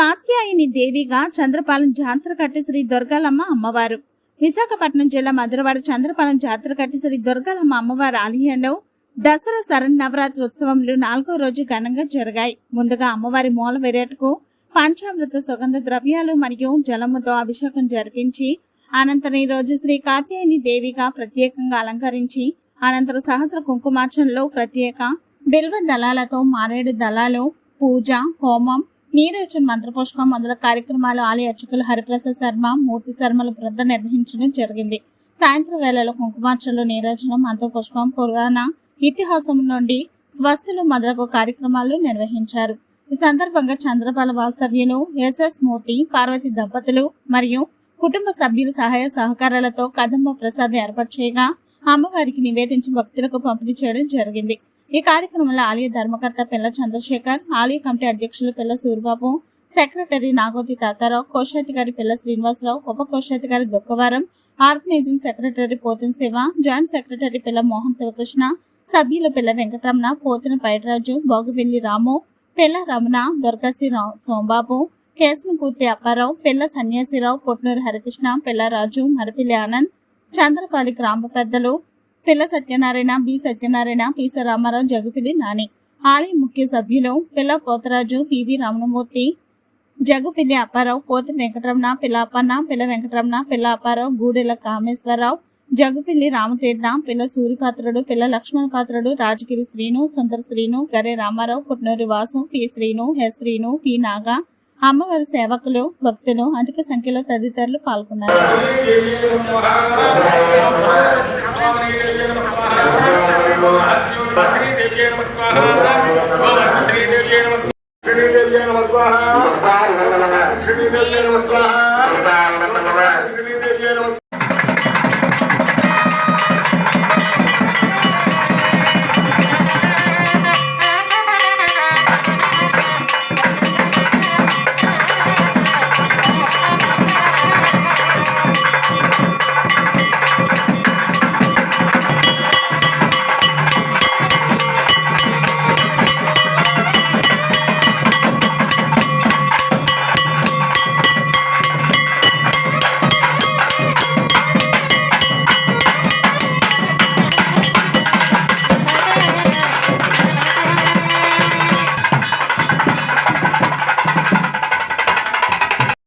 కాత్యాయని దేవిగా చంద్రపాలెం జాతర కట్టి శ్రీ దుర్గాలమ్మ అమ్మవారు. విశాఖపట్నం జిల్లా మధురవాడ చంద్రపాలెం జాతర కట్టి శ్రీ దుర్గాలమ్మ అమ్మవారి ఆలయంలో దసరా శరణ్ నవరాత్రి ఉత్సవంలో నాలుగో రోజు ఘనంగా జరిగాయి. ముందుగా అమ్మవారి మూల వెరేటకు పంచామృత సుగంధ ద్రవ్యాలు మరియు జలముతో అభిషేకం జరిపించి అనంతరం ఈ రోజు శ్రీ కాత్యాయని దేవిగా ప్రత్యేకంగా అలంకరించి అనంతరం సహస్ర కుంకుమార్చనలో ప్రత్యేక బిల్వ దళాలతో మారేడు దళాలు పూజ హోమం నీరోచన్ మంత్రపుష్పం మొదల కార్యక్రమాలు ఆలయ అర్చకులు హరిప్రసాద్ శర్మ మూర్తి శర్మల బృంద నిర్వహించడం జరిగింది. సాయంత్రం వేళలో కుంకుమార్చలు నీరాజనం మంత్రపుష్పం పురాణ ఇతిహాసం నుండి స్వస్థులు మొదలగు కార్యక్రమాలు నిర్వహించారు. ఈ సందర్భంగా చంద్రపాల వాస్తవ్యులు ఎస్ఎస్ మూర్తి పార్వతి దంపతులు మరియు కుటుంబ సభ్యుల సహాయ సహకారాలతో కదంబ ప్రసాద్ ఏర్పాటు చేయగా అమ్మవారికి నివేదించి భక్తులకు పంపిణీ చేయడం జరిగింది. ఈ కార్యక్రమంలో ఆలయ ధర్మకర్త పిల్ల చంద్రశేఖర్ ఆలయ కమిటీ అధ్యక్షులు పిల్ల సూరిబాబు సెక్రటరీ నాగోతి తాతారావు కోశాధికారి పిల్ల శ్రీనివాసరావు ఉప కోశాధికారి Dukkavaram organizing secretary Pothina Siva joint secretary Pilla Mohan Sivakrishna సభ్యుల పిల్ల వెంకటరమణ పోతిన పైటరాజు బాగువెల్లి రాము పిల్ల రమణ దుర్గాసి సోంబాబు కేశనకూర్తి అప్పారావు పిల్ల సన్యాసిరావు పొట్నూరు హరికృష్ణ పిల్లరాజు మరపిల్లి ఆనంద్ చంద్రపాలి గ్రామ పెద్దలు పిల్ల సత్యనారాయణ బి సత్యనారాయణ పీస రామారావు జగుపిల్లి నాని. ఆలయ ముఖ్య సభ్యులు పిల్ల పోతరాజు పివి రమణమూర్తి జగుపిల్లి అప్పారావు పోతి వెంకటరమణ పిల్ల అప్పన్న పిల్ల వెంకటరమణ పిల్ల అప్పారావు గూడెల కామేశ్వరరావు జగుపిల్లి రామతీర్థ పిల్ల సూరిపాత్రుడు పిల్ల లక్ష్మణ పాత్రుడు రాజగిరి శ్రీను సుందర శ్రీను గరే రామారావు పుట్నూరి వాసు పి శ్రీను హె శ్రీను పి నాగా. అమ్మవారి సేవకులు భక్తులు అధిక సంఖ్యలో తదితరులు పాల్గొన్నారు. శ్రీదేవ్యే నమ స్వాహ. శ్రీదేవ్యే నమ శ్రీదేవ్యే నమ స్వాహ. శ్రీదేవ్యే నమ స్వాహ. శ్రీదేవ్యే నమ